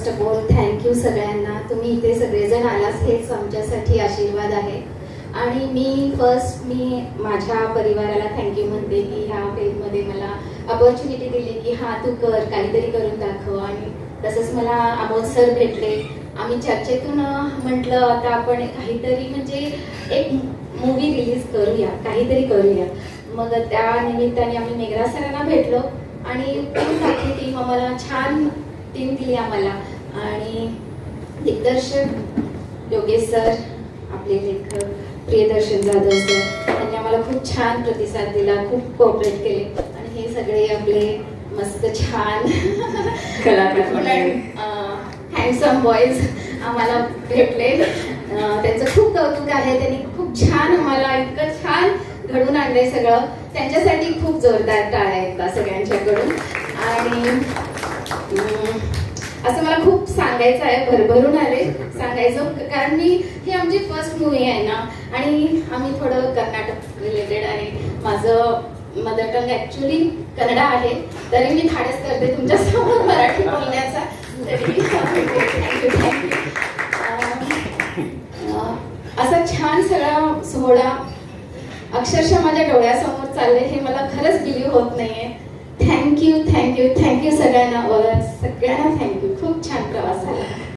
First of all thank you सगळ्यांना. तुम्ही इथे सगळेजण आलास हेच आमच्यासाठी आशीर्वाद आहे. आणि मी फर्स्ट मी माझ्या परिवाराला थँक्यू म्हणते की ह्या फेजमध्ये मला अपॉर्च्युनिटी दिली की हा तू कर काहीतरी करून दाखव. आणि तसंच मला अमोल सर भेटले. आम्ही चर्चेतून म्हटलं आता आपण काहीतरी म्हणजे एक मूवी रिलीज करूया काहीतरी करूया. मग त्या निमित्ताने आम्ही मेघरा सरांना भेटलो. आणि टीम आम्हाला छान टीम दिली आम्हाला. आणि दिग्दर्शक योगेश सर आपले लेखक प्रियदर्शन जाधव सर त्यांनी आम्हाला खूप छान प्रतिसाद दिला खूप कोऑपरेट केले. आणि हे सगळे आपले मस्त छान कलाकार हँडसम बॉईज आम्हाला भेटले. त्यांचं खूप कौतुक आहे. त्यांनी खूप छान आम्हाला इतकं छान घडून आणलंय सगळं. त्यांच्यासाठी खूप जोरदार टाळ्या आहेत बा सगळ्यांच्याकडून. आणि असं मला खूप सांगायचं आहे भरभरून आले सांगायचं कारण मी ही आमची फर्स्ट मूवी आहे ना. आणि आम्ही थोडं कर्नाटक रिलेटेड आहे. माझं मदर टंग ॲक्च्युली कन्नडा आहे. तरी मी धाडस करते तुमच्यासमोर मराठी बोलण्याचा. तरी असा छान सगळा सोहळा अक्षरशः माझ्या डोळ्यासमोर चालले हे मला खरंच बिलीव होत नाहीये. थँक्यू थँक्यू सगळ्यांना. सगळ्यांना थँक्यू खूप छान प्रवास झाला.